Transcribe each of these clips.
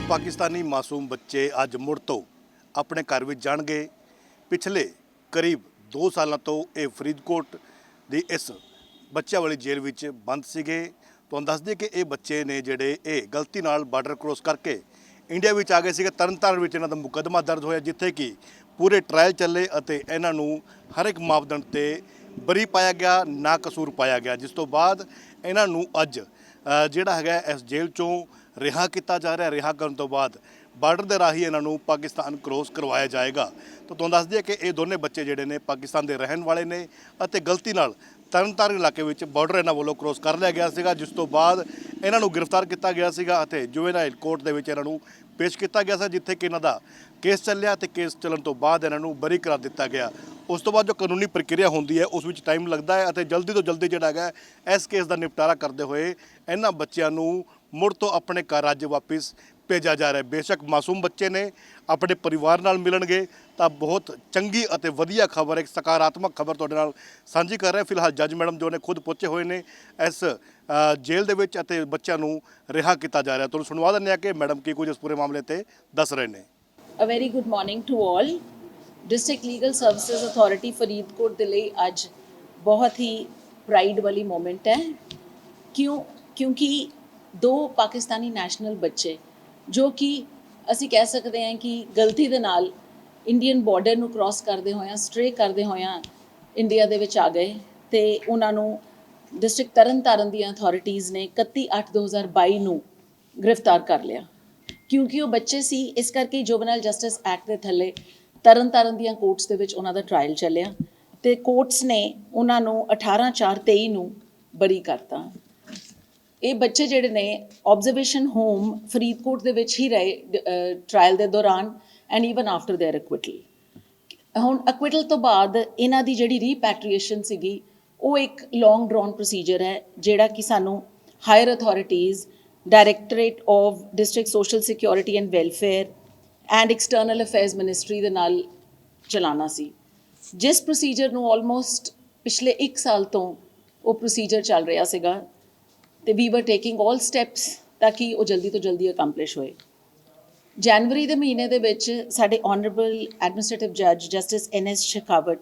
ਪਾਕਿਸਤਾਨੀ ਮਾਸੂਮ ਬੱਚੇ ਅੱਜ ਮੁੜ ਤੋਂ ਆਪਣੇ ਘਰ ਵਿੱਚ ਜਾਣਗੇ। ਪਿਛਲੇ ਕਰੀਬ 2 ਸਾਲਾਂ ਤੋਂ ਇਹ ਫਰੀਦਕੋਟ ਦੀ ਇਸ ਬੱਚਿਆਂ ਵਾਲੀ ਜੇਲ੍ਹ ਵਿੱਚ ਬੰਦ ਸੀਗੇ। ਤੁਹਾਨੂੰ ਦੱਸ ਦਈਏ ਕਿ ਇਹ ਬੱਚੇ ਨੇ ਜਿਹੜੇ ਇਹ ਗਲਤੀ ਨਾਲ ਬਾਰਡਰ ਕ੍ਰੋਸ ਕਰਕੇ ਇੰਡੀਆ ਵਿੱਚ ਆ ਗਏ ਸੀਗੇ। ਤਰਨਤਾਰਨ ਵਿੱਚ ਇਹਨਾਂ ਦਾ ਮੁਕੱਦਮਾ ਦਰਜ ਹੋਇਆ, ਜਿੱਥੇ ਕਿ ਪੂਰੇ ਟ੍ਰਾਇਲ ਚੱਲੇ ਅਤੇ ਇਹਨਾਂ ਨੂੰ ਹਰ ਇੱਕ ਮਾਪਦੰਡ ਤੇ ਬਰੀ ਪਾਇਆ ਗਿਆ ਨਾ ਕਸੂਰ ਪਾਇਆ ਗਿਆ, ਜਿਸ ਤੋਂ ਬਾਅਦ ਇਹਨਾਂ ਨੂੰ ਅੱਜ ਜਿਹੜਾ ਹੈਗਾ ਇਸ ਜੇਲ੍ਹ ਚੋਂ ਰਿਹਾ ਕੀਤਾ ਜਾ ਰਿਹਾ ਰਿਹਾ ਕਰਨ ਤੋਂ ਬਾਅਦ ਬਾਰਡਰ ਦੇ ਰਾਹੀਂ ਇਹਨਾਂ ਨੂੰ ਪਾਕਿਸਤਾਨ ਕ੍ਰੋਸ ਕਰਵਾਇਆ ਜਾਏਗਾ। ਤਾਂ ਤੁਹਾਨੂੰ ਦੱਸ ਦਈਏ ਕਿ ਇਹ ਦੋਨੇ ਬੱਚੇ ਜਿਹੜੇ ਨੇ ਪਾਕਿਸਤਾਨ ਦੇ ਰਹਿਣ ਵਾਲੇ ਨੇ ਅਤੇ ਗਲਤੀ ਨਾਲ ਤਰਨਤਾਰਨ ਇਲਾਕੇ ਵਿੱਚ ਬਾਰਡਰ ਇਹਨਾਂ ਵੱਲੋਂ ਕ੍ਰੋਸ ਕਰ ਲਿਆ ਗਿਆ ਸੀਗਾ, ਜਿਸ ਤੋਂ ਬਾਅਦ ਇਹਨਾਂ ਨੂੰ ਗ੍ਰਿਫਤਾਰ ਕੀਤਾ ਗਿਆ ਸੀਗਾ ਅਤੇ ਜੁਵੇਨਾਈਲ ਕੋਰਟ ਦੇ ਵਿੱਚ ਇਹਨਾਂ ਨੂੰ ਪੇਸ਼ ਕੀਤਾ ਗਿਆ ਸੀ, ਜਿੱਥੇ ਕਿ ਇਹਨਾਂ ਦਾ ਕੇਸ ਚੱਲਿਆ ਤੇ ਕੇਸ ਚੱਲਣ ਤੋਂ ਬਾਅਦ ਇਹਨਾਂ ਨੂੰ ਬਰੀ ਕਰਾ ਦਿੱਤਾ ਗਿਆ। ਉਸ ਤੋਂ ਬਾਅਦ ਜੋ ਕਾਨੂੰਨੀ ਪ੍ਰਕਿਰਿਆ ਹੁੰਦੀ ਹੈ, ਉਸ ਵਿੱਚ ਟਾਈਮ ਲੱਗਦਾ ਹੈ ਅਤੇ ਜਲਦੀ ਤੋਂ ਜਲਦੀ ਜਿਹੜਾ ਹੈਗਾ, ਇਸ ਕੇਸ ਦਾ ਨਿਪਟਾਰਾ ਕਰਦੇ ਹੋਏ ਇਹਨਾਂ ਬੱਚਿਆਂ ਨੂੰ ਮੁੜ ਤੋਂ ਆਪਣੇ ਘਰ ਰਾਜ ਵਾਪਿਸ ਭੇਜਿਆ ਜਾ ਰਿਹਾ ਬੇਸ਼ੱਕ ਮਾਸੂਮ ਬੱਚੇ ਨੇ, ਆਪਣੇ ਪਰਿਵਾਰ ਨਾਲ ਮਿਲਣਗੇ, ਤਾਂ ਬਹੁਤ ਚੰਗੀ ਅਤੇ ਵਧੀਆ ਖਬਰ, ਇੱਕ ਸਕਾਰਾਤਮਕ ਖਬਰ ਤੁਹਾਡੇ ਨਾਲ ਸਾਂਝੀ ਕਰ ਰਿਹਾ ਫਿਲਹਾਲ ਜੱਜ ਮੈਡਮ ਜੋ ਨੇ ਖੁਦ ਪਹੁੰਚੇ ਹੋਏ ਨੇ, ਇਸ ਜੇਲ੍ਹ ਦੇ ਵਿੱਚ ਅਤੇ ਬੱਚਿਆਂ ਨੂੰ ਰਿਹਾ ਕੀਤਾ ਜਾ ਰਿਹਾ। ਤੁਹਾਨੂੰ ਸੁਣਵਾ ਦਿੰਦੇ ਹਾਂ ਕਿ ਮੈਡਮ ਕੀ ਕੁਝ ਇਸ ਪੂਰੇ ਮਾਮਲੇ ਤੇ ਦੱਸ ਰਹੇ ਨੇ। A very good morning to all. District Legal Services Authority Faridkot ਦੇ ਲਈ ਅੱਜ ਬਹੁਤ ਹੀ ਪ੍ਰਾਈਡ ਵਾਲੀ ਮੂਮੈਂਟ ਹੈ। ਕਿਉਂ? ਕਿਉਂਕਿ ਦੋ ਪਾਕਿਸਤਾਨੀ ਨੈਸ਼ਨਲ ਬੱਚੇ, ਜੋ ਕਿ ਅਸੀਂ ਕਹਿ ਸਕਦੇ ਹਾਂ ਕਿ ਗਲਤੀ ਦੇ ਨਾਲ ਇੰਡੀਅਨ ਬਾਰਡਰ ਨੂੰ ਕ੍ਰਾਸ ਕਰਦੇ ਹੋਇਆਂ ਸਟ੍ਰੇ ਕਰਦੇ ਹੋਇਆਂ ਇੰਡੀਆ ਦੇ ਵਿੱਚ ਆ ਗਏ ਤੇ ਉਹਨਾਂ ਨੂੰ ਡਿਸਟ੍ਰਿਕਟ ਤਰਨਤਾਰਨ ਦੀਆਂ ਅਥਾਰਟੀਆਂ ਨੇ 31/8/2022 ਨੂੰ ਗ੍ਰਿਫਤਾਰ ਕਰ ਲਿਆ ਕਿਉਂਕਿ ਉਹ ਬੱਚੇ ਸੀ ਇਸ ਕਰਕੇ ਜੁਵਨਲ ਜਸਟਿਸ ਐਕਟ ਦੇ ਥੱਲੇ ਤਰਨਤਾਰਨ ਦੀਆਂ ਕੋਰਟਸ ਦੇ ਵਿੱਚ ਉਹਨਾਂ ਦਾ ਟ੍ਰਾਇਲ ਚੱਲਿਆ ਤੇ ਕੋਰਟਸ ਨੇ ਉਹਨਾਂ ਨੂੰ 18/4/23 ਨੂੰ ਬਰੀ ਕਰਤਾ ਇਹ ਬੱਚੇ ਜਿਹੜੇ ਨੇ ਆਬਜ਼ਰਵੇਸ਼ਨ ਹੋਮ ਫਰੀਦਕੋਟ ਦੇ ਵਿੱਚ ਹੀ ਰਹੇ ਟ੍ਰਾਇਲ ਦੇ ਦੌਰਾਨ and even after their acquittal ਹੁਣ ਐਕਵਿਟਲ ਤੋਂ ਬਾਅਦ ਇਹਨਾਂ ਦੀ ਜਿਹੜੀ ਰੀਪੈਟਰੀਏਸ਼ਨ ਸੀਗੀ ਉਹ ਇੱਕ ਲੌਂਗ ਡਰਾਨ ਪ੍ਰੋਸੀਜਰ ਹੈ, ਜਿਹੜਾ ਕਿ ਸਾਨੂੰ higher authorities directorate of district social security and welfare and external affairs ministry ਦੇ ਨਾਲ ਚਲਾਉਣਾ ਸੀ। ਜਿਸ ਪ੍ਰੋਸੀਜਰ ਨੂੰ ਆਲਮੋਸਟ ਪਿਛਲੇ 1 ਸਾਲ ਤੋਂ ਉਹ ਪ੍ਰੋਸੀਜਰ ਚੱਲ ਰਿਹਾ ਸੀਗਾ ਤੇ ਵੀ ਵਰ ਟੇਕਿੰਗ ਆਲ ਸਟੈਪਸ ਤਾਂ ਕਿ ਉਹ ਜਲਦੀ ਤੋਂ ਜਲਦੀ ਅਕੰਪਲਿਸ਼ ਹੋਏ। ਜਨਵਰੀ ਦੇ ਮਹੀਨੇ ਦੇ ਵਿੱਚ ਸਾਡੇ ਆਨਰੇਬਲ ਐਡਮਿਨਿਸਟ੍ਰੇਟਿਵ ਜੱਜ justice N S Shekhawat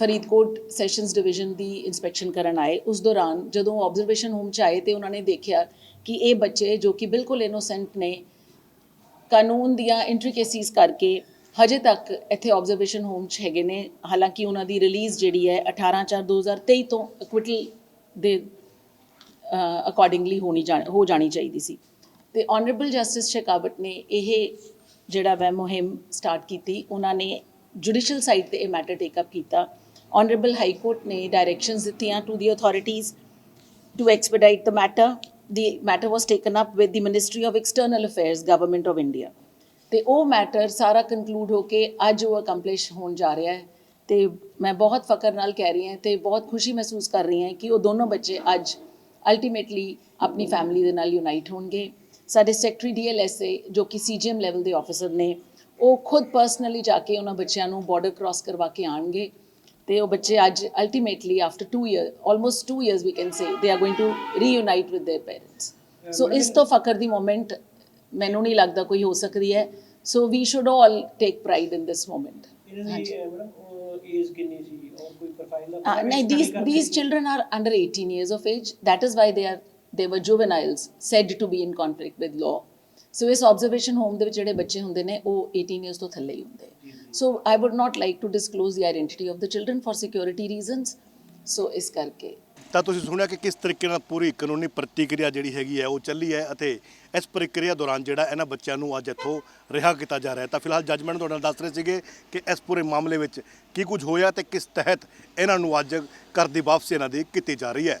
Faridkot sessions division ਦੀ ਇਨਸਪੈਕਸ਼ਨ ਕਰਨ ਆਏ। ਉਸ ਦੌਰਾਨ ਜਦੋਂ ਆਬਜ਼ਰਵੇਸ਼ਨ ਹੋਮ ਚ ਆਏ ਤੇ ਉਹਨਾਂ ਨੇ ਦੇਖਿਆ ਕਿ ਇਹ ਬੱਚੇ ਜੋ ਕਿ ਬਿਲਕੁਲ ਇਨੋਸੈਂਟ ਨੇ, ਕਾਨੂੰਨ ਦੀਆਂ ਇੰਟ੍ਰਿਕੇਸੀਜ਼ ਕਰਕੇ ਹਜੇ ਤੱਕ ਇੱਥੇ ਆਬਜ਼ਰਵੇਸ਼ਨ ਹੋਮ 'ਚ ਹੈਗੇ ਨੇ। ਹਾਲਾਂਕਿ ਉਹਨਾਂ ਦੀ ਰਿਲੀਜ਼ ਜਿਹੜੀ ਹੈ 18/4/2023 ਤੋਂ ਅਕਵਿਟਲ ਦੇ ਅਕੋਰਡਿੰਗਲੀ ਹੋਣੀ ਜਾਣ- ਹੋ ਜਾਣੀ ਚਾਹੀਦੀ ਸੀ। ਤੇ ਆਨਰੇਬਲ ਜਸਟਿਸ ਸ਼ਿਕਾਵਤ ਨੇ ਇਹ ਜਿਹੜਾ ਵੈ ਮੁਹਿੰਮ ਸਟਾਰਟ ਕੀਤੀ। ਉਹਨਾਂ ਨੇ ਜੁਡੀਸ਼ੀਅਲ ਸਾਈਡ ਤੇ ਇਹ ਮੈਟਰ ਟੇਕ ਅਪ ਕੀਤਾ। ਆਨਰੇਬਲ ਹਾਈ ਕੋਰਟ ਨੇ ਡਾਇਰੈਕਸ਼ਨਸ ਦਿੱਤੀਆਂ to the authorities to expedite the matter The matter was taken up with the Ministry of External Affairs, Government of India. ਤੇ ਉਹ ਮੈਟਰ ਸਾਰਾ conclude ਹੋ ਕੇ ਅੱਜ ਉਹ ਅਕੰਪਲਿਸ਼ ਹੋਣ ਜਾ ਰਿਹਾ ਹੈ। ਤੇ ਮੈਂ ਬਹੁਤ ਫਕਰ ਨਾਲ ਕਹਿ ਰਹੀ ਹਾਂ ਤੇ ਬਹੁਤ ਖੁਸ਼ੀ ਮਹਿਸੂਸ ਕਰ ਰਹੀ ਹਾਂ ਕਿ ਉਹ ਦੋਨੋਂ ਬੱਚੇ ਅੱਜ ਅਲਟੀਮੇਟਲੀ ਆਪਣੀ ਫੈਮਿਲੀ ਦੇ ਨਾਲ ਯੂਨਾਈਟ ਹੋਣਗੇ। ਸਾਡੇ ਸੈਕਟਰੀ ਡੀਐਲਐਸਏ ਜੋ ਕਿ ਸੀਜੀਐਮ ਲੈਵਲ ਦੇ ਆਫੀਸਰ ਨੇ ਉਹ ਖੁਦ ਪਰਸਨਲੀ ਜਾ ਕੇ ਉਹਨਾਂ ਬੱਚਿਆਂ ਨੂੰ ਬਾਰਡਰ ਕ੍ਰਾਸ ਕਰਵਾ ਕੇ ਆਣਗੇ they bache ultimately after two years, almost two years we can say, they are going to reunite with their parents. So, ਇਸ ਤੋਂ ਫਖਰ ਦੀ ਮੂਮੈਂਟ ਮੈਨੂੰ ਨਹੀਂ ਲੱਗਦਾ ਕੋਈ ਹੋ ਸਕਦੀ ਹੈ so we should all take pride in this moment ਨਹੀਂ these these children are under 18 years of age. That is why they are they were juveniles said to be in conflict with law. So ਇਸ observation home ਦੇ ਵਿੱਚ ਜਿਹੜੇ ਬੱਚੇ ਹੁੰਦੇ ਨੇ ਉਹ 18 years ਤੋਂ ਥੱਲੇ ਹੀ ਹੁੰਦੇ so I would not like to disclose the identity of the children for security reasons so ਇਸ ਕਰਕੇ। ਤਾਂ ਤੁਸੀਂ ਸੁਣਿਆ ਕਿ ਕਿਸ ਤਰੀਕੇ ਨਾਲ ਪੂਰੀ ਕਾਨੂੰਨੀ ਪ੍ਰਤੀਕਿਰਿਆ ਜਿਹੜੀ ਹੈਗੀ ਹੈ ਉਹ ਚੱਲੀ ਹੈ ਅਤੇ ਇਸ ਪ੍ਰਕਿਰਿਆ ਦੌਰਾਨ ਜਿਹੜਾ ਇਹਨਾਂ ਬੱਚਿਆਂ ਨੂੰ ਅੱਜ ਇੱਥੋਂ ਰਿਹਾ ਕੀਤਾ ਜਾ ਰਿਹਾ ਹੈ। ਤਾਂ ਫਿਲਹਾਲ ਜੱਜਮੈਂਟ ਤੁਹਾਡੇ ਨਾਲ ਦੱਸ ਰਹੇ ਸੀਗੇ ਕਿ ਇਸ ਪੂਰੇ ਮਾਮਲੇ ਵਿੱਚ ਕੀ ਕੁਝ ਹੋਇਆ ਤੇ ਕਿਸ ਤਹਿਤ ਇਹਨਾਂ ਨੂੰ ਅੱਜ ਘਰ ਦੀ ਵਾਪਸੀ ਇਹਨਾਂ ਦੀ ਕੀਤੀ ਜਾ ਰਹੀ ਹੈ।